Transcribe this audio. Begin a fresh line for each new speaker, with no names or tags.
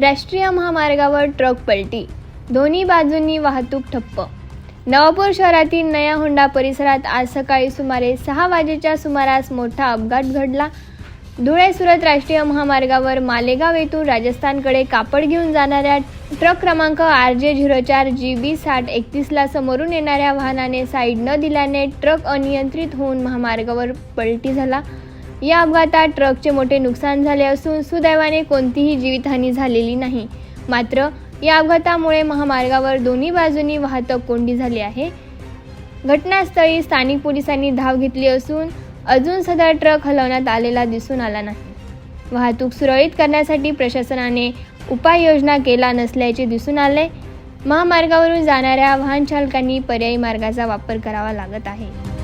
राष्ट्रीय महामार्गावर ट्रक पलटी. दोन्ही बाजूंनी वाहतूक ठप्प. नवापूर शहरातील नया होंडा परिसरात आज सकाळी सुमारे सहा वाजेच्या सुमारास मोठा अपघात घडला. धुळे सुरत राष्ट्रीय महामार्गावर मालेगाव येथून राजस्थानकडे कापड घेऊन जाणाऱ्या ट्रक क्रमांक आर जे झिरो चार जी बी साठ एकतीसला समोरून येणाऱ्या वाहनाने साईड न दिल्याने ट्रक अनियंत्रित होऊन महामार्गावर पलटी झाला. या अपघातात ट्रकचे मोठे नुकसान झाले असून सुदैवाने कोणतीही जीवितहानी झालेली नाही. मात्र या अपघातामुळे महामार्गावर दोन्ही बाजूंनी वाहतूक कोंडी झाली आहे. घटनास्थळी स्थानिक पोलिसांनी धाव घेतली असून अजून सदर ट्रक हलवण्यात आलेला दिसून आला नाही. वाहतूक सुरळीत करण्यासाठी प्रशासनाने उपाययोजना केला नसल्याचे दिसून आले. महामार्गावरून जाणाऱ्या वाहन चालकांनी पर्यायी मार्गाचा वापर करावा लागत आहे.